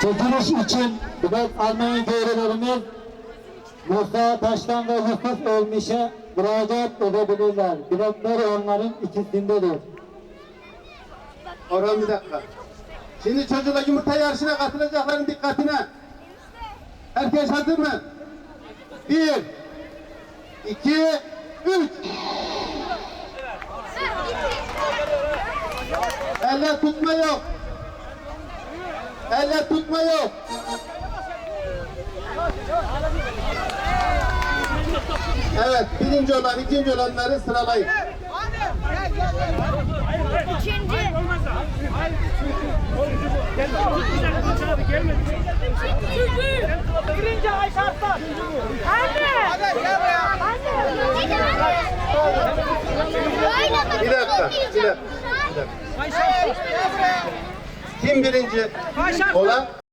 Çekiliş için bilet almayı görevlerimiz Musa Taştan ve Yusuf Ölmiş'e müracaat edebilirler. Biletler onların ikisindedir. Orhan bir dakika. Şimdi çocuklar yumurta yarışına katılacakların dikkatine. Herkes hazır mı? Bir, iki, üç. Elle tutma yok. Elle tutma yok. Evet, birinci olan, ikinci olanları sıralayın. İkinci. Birinci Ayşe Arslan. Anne. Anne. Bir dakika, bir dakika. Bir dakika. Kim birinci olan?